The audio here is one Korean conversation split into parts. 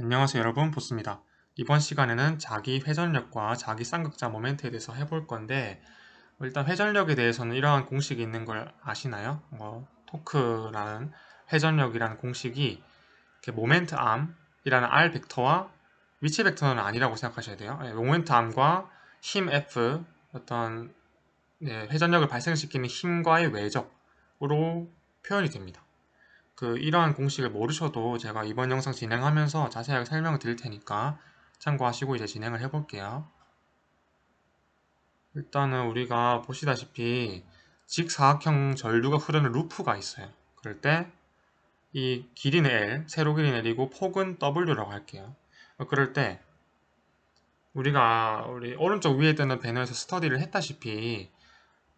안녕하세요 여러분 보스입니다. 이번 시간에는 자기 회전력과 자기 쌍극자 모멘트에 대해서 해볼 건데 일단 회전력에 대해서는 이러한 공식이 있는 걸 아시나요? 뭐 토크라는 회전력이라는 공식이 모멘트 암이라는 R 벡터와 위치 벡터는 아니라고 생각하셔야 돼요. 네, 모멘트 암과 힘 F 어떤 네, 회전력을 발생시키는 힘과의 외적으로 표현이 됩니다. 그 이러한 공식을 모르셔도 제가 이번 영상 진행하면서 자세하게 설명을 드릴 테니까 참고하시고 이제 진행을 해볼게요. 일단은 우리가 보시다시피 직사각형 전류가 흐르는 루프가 있어요. 그럴 때 이 길이는 L, 세로 길이는 L이고 폭은 W라고 할게요. 그럴 때 우리가 우리 오른쪽 위에 뜨는 배너에서 스터디를 했다시피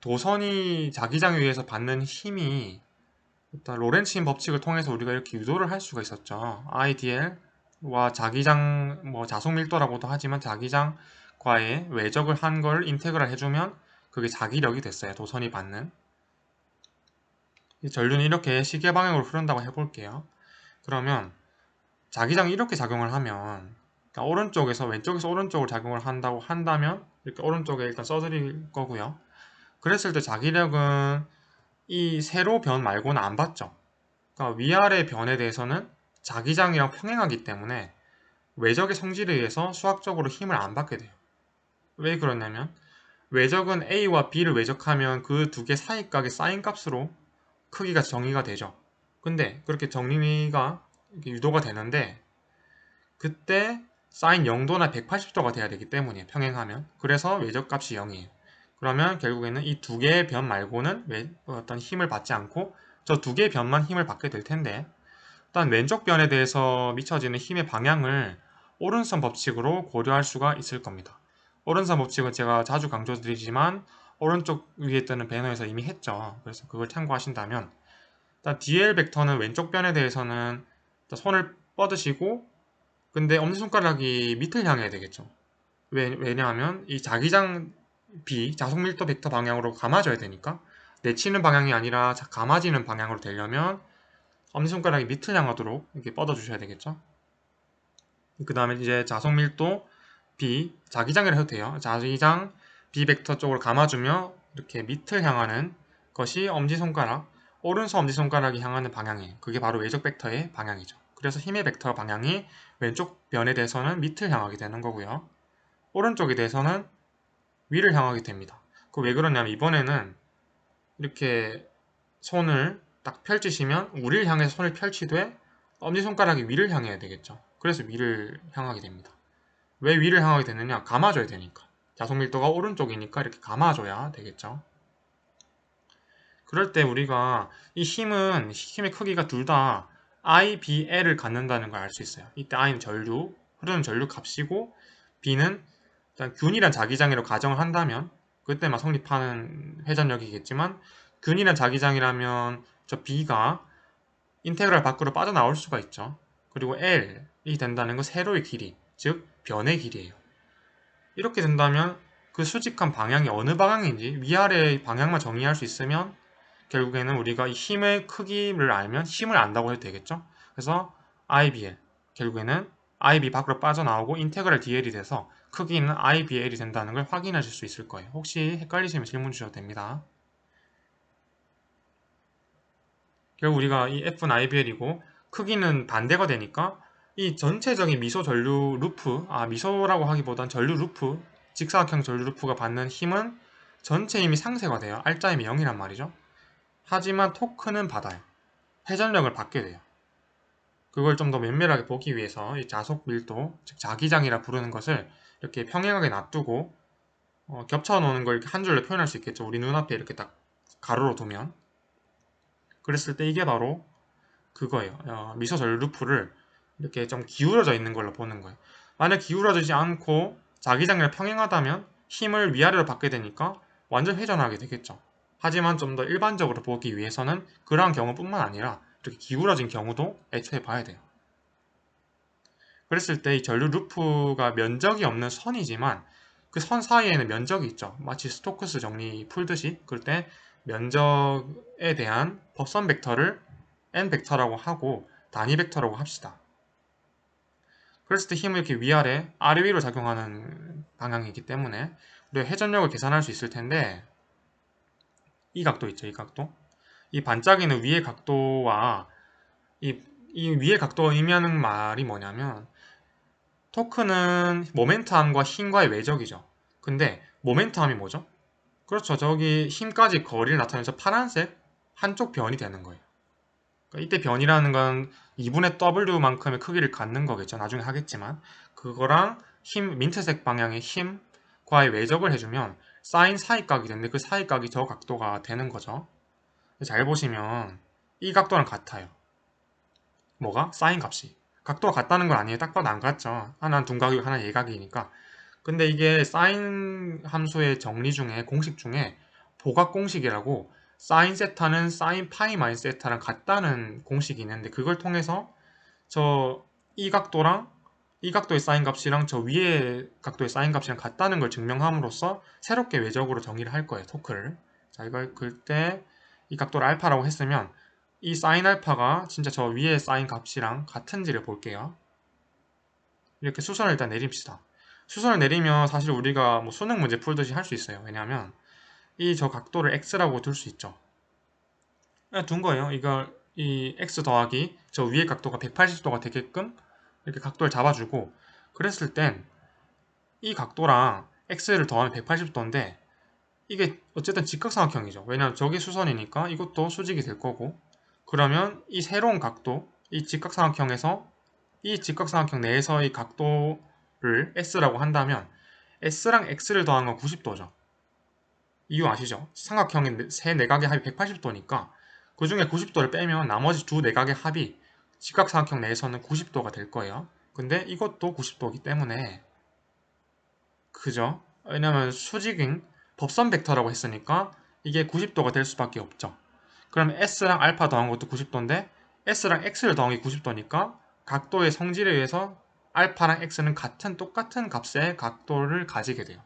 도선이 자기장 위에서 받는 힘이 일단 로렌츠인 법칙을 통해서 우리가 이렇게 유도를 할 수가 있었죠. IDL과 자기장 뭐 자속 밀도라고도 하지만 자기장과의 외적을 한 걸 인테그랄 해주면 그게 자기력이 됐어요. 도선이 받는. 이 전류는 이렇게 시계 방향으로 흐른다고 해볼게요. 그러면 자기장이 이렇게 작용을 하면 그러니까 오른쪽에서 왼쪽에서 오른쪽으로 작용을 한다고 한다면 이렇게 오른쪽에 일단 써드릴 거고요. 그랬을 때 자기력은 이 세로 변 말고는 안 받죠. 그러니까 위아래 변에 대해서는 자기장이랑 평행하기 때문에 외적의 성질에 의해서 수학적으로 힘을 안 받게 돼요. 왜 그러냐면 외적은 A와 B를 외적하면 그 두 개 사이각의 사인 값으로 크기가 정의가 되죠. 근데 그렇게 정리가 유도가 되는데 그때 사인 0도나 180도가 돼야 되기 때문에 평행하면 그래서 외적값이 0이에요. 그러면 결국에는 이 두 개의 변 말고는 어떤 힘을 받지 않고 저 두 개의 변만 힘을 받게 될 텐데 일단 왼쪽 변에 대해서 미쳐지는 힘의 방향을 오른선 법칙으로 고려할 수가 있을 겁니다. 오른선 법칙은 제가 자주 강조드리지만 오른쪽 위에 뜨는 배너에서 이미 했죠. 그래서 그걸 참고하신다면 일단 DL 벡터는 왼쪽 변에 대해서는 손을 뻗으시고 근데 엄지손가락이 밑을 향해야 되겠죠. 왜, 왜냐하면 이 자기장 B, 자속밀도 벡터 방향으로 감아줘야 되니까 내치는 방향이 아니라 감아지는 방향으로 되려면 엄지손가락이 밑을 향하도록 이렇게 뻗어주셔야 되겠죠. 그 다음에 이제 자속밀도 B, 자기장이라 해도 돼요. 자기장 B 벡터 쪽으로 감아주며 이렇게 밑을 향하는 것이 엄지손가락, 오른손 엄지손가락이 향하는 방향이에요. 그게 바로 외적 벡터의 방향이죠. 그래서 힘의 벡터 방향이 왼쪽 변에 대해서는 밑을 향하게 되는 거고요. 오른쪽에 대해서는 위를 향하게 됩니다. 그 왜 그러냐면 이번에는 이렇게 손을 딱 펼치시면 우리를 향해서 손을 펼치되 엄지손가락이 위를 향해야 되겠죠. 그래서 위를 향하게 됩니다. 왜 위를 향하게 되느냐? 감아줘야 되니까. 자속밀도가 오른쪽이니까 이렇게 감아줘야 되겠죠. 그럴 때 우리가 이 힘은 힘의 크기가 둘 다 IBL을 갖는다는 걸 알 수 있어요. 이때 I는 전류, 흐르는 전류 값이고 B는 일단 균이란 자기장이라고 가정을 한다면 그때만 성립하는 회전력이겠지만 균이란 자기장이라면 저 B가 인테그랄 밖으로 빠져나올 수가 있죠. 그리고 L이 된다는 건 세로의 길이, 즉 변의 길이에요. 이렇게 된다면 그 수직한 방향이 어느 방향인지 위아래 방향만 정의할 수 있으면 결국에는 우리가 이 힘의 크기를 알면 힘을 안다고 해도 되겠죠. 그래서 IBL 결국에는 IB 밖으로 빠져나오고 인테그랄 DL이 돼서 크기는 IBL이 된다는 걸 확인하실 수 있을 거예요. 혹시 헷갈리시면 질문 주셔도 됩니다. 결국 우리가 이 F는 IBL이고 크기는 반대가 되니까 이 전체적인 미소 전류 루프, 아 미소라고 하기보단 전류 루프, 직사각형 전류 루프가 받는 힘은 전체 힘이 상쇄가 돼요. 알짜 힘이 0이란 말이죠. 하지만 토크는 받아요. 회전력을 받게 돼요. 그걸 좀 더 면밀하게 보기 위해서 이 자속 밀도, 즉 자기장이라 부르는 것을 이렇게 평행하게 놔두고 어, 겹쳐 놓는 걸 한 줄로 표현할 수 있겠죠. 우리 눈앞에 이렇게 딱 가로로 두면 그랬을 때 이게 바로 그거예요. 어, 미소 전류 루프를 이렇게 좀 기울어져 있는 걸로 보는 거예요. 만약 기울어지지 않고 자기장이랑 평행하다면 힘을 위아래로 받게 되니까 완전 회전하게 되겠죠. 하지만 좀 더 일반적으로 보기 위해서는 그러한 경우뿐만 아니라 이렇게 기울어진 경우도 애초에 봐야 돼요. 그랬을 때 이 전류 루프가 면적이 없는 선이지만 그 선 사이에는 면적이 있죠. 마치 스토크스 정리 풀듯이 그럴 때 면적에 대한 법선 벡터를 n 벡터라고 하고 단위 벡터라고 합시다. 그랬을 때 힘은 이렇게 위아래, 아래 위로 작용하는 방향이기 때문에 우리가 회전력을 계산할 수 있을 텐데 이 각도 있죠, 이 각도. 이 반짝이는 위의 각도와 이, 이 위의 각도가 의미하는 말이 뭐냐면 토크는 모멘텀과 힘과의 외적이죠. 근데 모멘텀이 뭐죠? 그렇죠. 저기 힘까지 거리를 나타내서 파란색 한쪽 변이 되는 거예요. 그러니까 이때 변이라는 건 2분의 W만큼의 크기를 갖는 거겠죠. 나중에 하겠지만 그거랑 힘 민트색 방향의 힘과의 외적을 해주면 사인 사이각이 되는데 그 사이각이 저 각도가 되는 거죠. 잘 보시면 이 각도랑 같아요. 뭐가? 사인 값이. 각도가 같다는 건 아니에요. 딱 봐도 안 같죠. 하나는 둔각이고 하나는 예각이니까. 근데 이게 사인 함수의 정리 중에 공식 중에 보각 공식이라고 사인 세타는 사인 파이 마이너스 세타랑 같다는 공식이 있는데 그걸 통해서 저 이 각도랑 이 각도의 사인 값이랑 저 위에 각도의 사인 값이랑 같다는 걸 증명함으로써 새롭게 외적으로 정의를 할 거예요. 토크를. 자 이걸 그때 이 각도를 알파라고 했으면 이 사인 알파가 진짜 저 위에 사인 값이랑 같은지를 볼게요. 이렇게 수선을 일단 내립시다. 수선을 내리면 사실 우리가 뭐 수능 문제 풀듯이 할 수 있어요. 왜냐하면 이 저 각도를 x라고 둘 수 있죠. 둔 거예요. 이걸 이 x 더하기 저 위의 각도가 180도가 되게끔 이렇게 각도를 잡아주고 그랬을 땐 이 각도랑 x를 더하면 180도인데 이게 어쨌든 직각삼각형이죠. 왜냐하면 저게 수선이니까 이것도 수직이 될 거고 그러면 이 새로운 각도, 이 직각삼각형에서 이 직각삼각형 내에서의 각도를 S라고 한다면 S랑 X를 더한 건 90도죠. 이유 아시죠? 삼각형의 세 내각의 합이 180도니까 그 중에 90도를 빼면 나머지 두 내각의 합이 직각삼각형 내에서는 90도가 될 거예요. 근데 이것도 90도이기 때문에 그죠? 왜냐면 수직인 법선 벡터라고 했으니까 이게 90도가 될 수밖에 없죠. 그럼 S랑 알파 더한 것도 90도인데 S랑 X를 더한 게 90도니까 각도의 성질에 의해서 알파랑 X는 같은 똑같은 값의 각도를 가지게 돼요.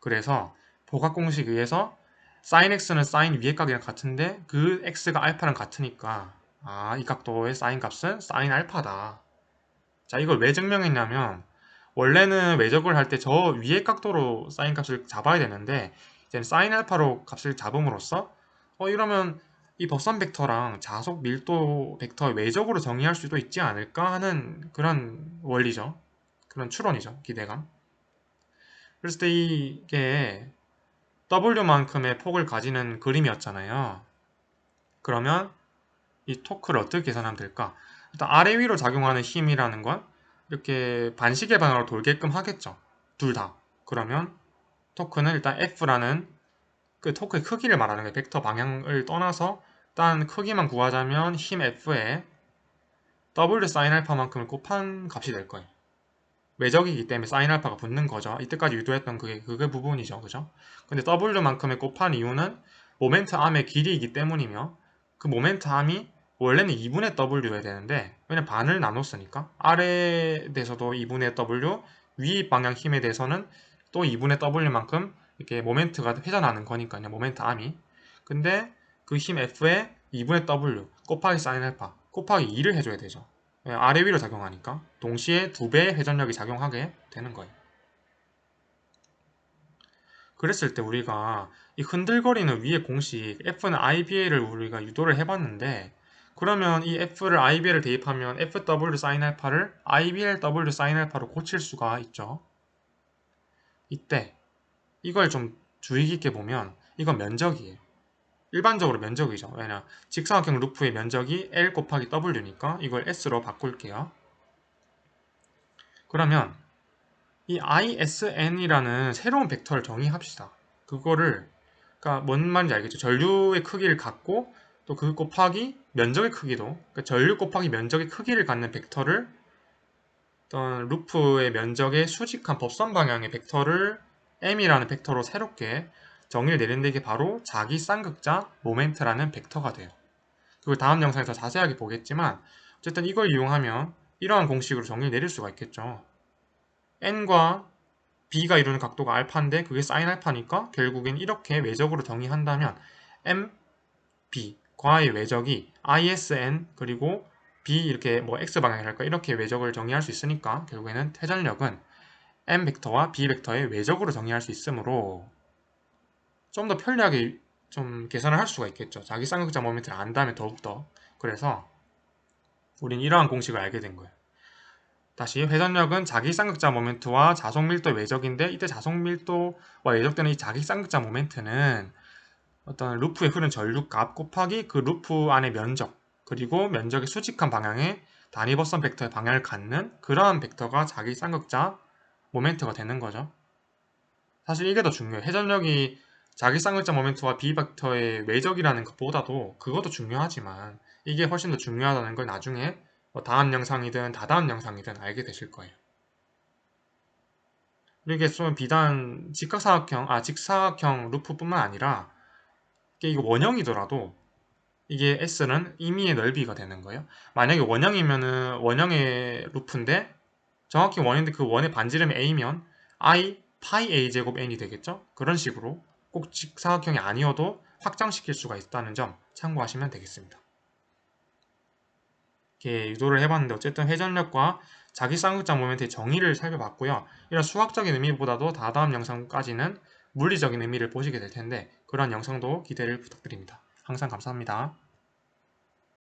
그래서 보각 공식에 의해서 sin X는 sin 위의 각이랑 같은데 그 X가 알파랑 같으니까 아, 이 각도의 sin 값은 sin 알파다. 자, 이걸 왜 증명했냐면 원래는 외적을 할 때 저 위의 각도로 sin 값을 잡아야 되는데 이제 sin 알파로 값을 잡음으로써 어 이러면 이 법선 벡터랑 자속 밀도 벡터 외적으로 정의할 수도 있지 않을까 하는 그런 원리죠. 그런 추론이죠. 기대감. 때 이게 W만큼의 폭을 가지는 그림이었잖아요. 그러면 이 토크를 어떻게 계산하면 될까? 일단 아래 위로 작용하는 힘이라는 건 이렇게 반시계 방향으로 돌게끔 하겠죠. 둘 다. 그러면 토크는 일단 F라는 그 토크의 크기를 말하는 거예요. 벡터 방향을 떠나서 일단 크기만 구하자면 힘 F에 W sin 알파만큼을 곱한 값이 될 거예요. 외적이기 때문에 sin 알파가 붙는 거죠. 이때까지 유도했던 그게 그게 부분이죠. 그죠? 근데 W만큼의 곱한 이유는 모멘트 암의 길이이기 때문이며 그 모멘트 암이 원래는 2분의 W여야 되는데 왜냐면 반을 나눴으니까 아래에 대해서도 2분의 W 위 방향 힘에 대해서는 또 2분의 W만큼 이렇게 모멘트가 회전하는 거니까요. 모멘트 암이. 근데 그 힘 F에 2분의 W 곱하기 sin 알파 곱하기 2를 해줘야 되죠. 아래 위로 작용하니까 동시에 두 배의 회전력이 작용하게 되는 거예요. 그랬을 때 우리가 이 흔들거리는 위의 공식 F는 IBA를 우리가 유도를 해봤는데 그러면 이 F를 IBL을 대입하면 FW sin 알파를 IBL W sin 알파로 고칠 수가 있죠. 이때 이걸 좀 주의 깊게 보면 이건 면적이에요. 일반적으로 면적이죠. 왜냐 직사각형 루프의 면적이 L 곱하기 W니까 이걸 S로 바꿀게요. 그러면 이 ISN이라는 새로운 벡터를 정의합시다. 그거를 그러니까 뭔 말인지 알겠죠? 전류의 크기를 갖고 또 그 곱하기 면적의 크기도 그러니까 전류 곱하기 면적의 크기를 갖는 벡터를 어떤 루프의 면적의 수직한 법선 방향의 벡터를 m이라는 벡터로 새롭게 정의를 내리는데 이게 바로 자기 쌍극자 모멘트라는 벡터가 돼요. 그걸 다음 영상에서 자세하게 보겠지만 어쨌든 이걸 이용하면 이러한 공식으로 정의를 내릴 수가 있겠죠. n과 b가 이루는 각도가 알파인데 그게 사인 알파니까 결국엔 이렇게 외적으로 정의한다면 m, b 과의 외적이 ISN 그리고 B 이렇게 뭐 X 방향이랄까 이렇게 외적을 정의할 수 있으니까 결국에는 회전력은 M 벡터와 B 벡터의 외적으로 정의할 수 있으므로 좀 더 편리하게 좀 계산을 할 수가 있겠죠. 자기 쌍극자 모멘트를 안다면 더욱더 그래서 우린 이러한 공식을 알게 된 거예요. 다시 회전력은 자기 쌍극자 모멘트와 자속 밀도 외적인데 이때 자속 밀도와 외적되는 이 자기 쌍극자 모멘트는 어떤 루프에 흐른 전류값 곱하기 그 루프 안의 면적 그리고 면적의 수직한 방향에 단위버선 벡터의 방향을 갖는 그러한 벡터가 자기 쌍극자 모멘트가 되는 거죠. 사실 이게 더 중요해요. 회전력이 자기 쌍극자 모멘트와 B 벡터의 외적이라는 것보다도 그것도 중요하지만 이게 훨씬 더 중요하다는 걸 나중에 뭐 다음 영상이든 다다음 영상이든 알게 되실 거예요. 이게 좀 비단 직각사각형, 아 직사각형 루프뿐만 아니라 이게 원형이더라도 이게 S는 임의의 넓이가 되는 거예요. 만약에 원형이면은 원형의 루프인데 정확히 원인데 그 원의 반지름이 A면 I 파이 A 제곱 N이 되겠죠? 그런 식으로 꼭 직사각형이 아니어도 확장시킬 수가 있다는 점 참고하시면 되겠습니다. 이렇게 유도를 해봤는데 어쨌든 회전력과 자기 쌍극자 모멘트의 정의를 살펴봤고요. 이런 수학적인 의미보다도 다다음 영상까지는 물리적인 의미를 보시게 될 텐데 그런 영상도 기대를 부탁드립니다. 항상 감사합니다.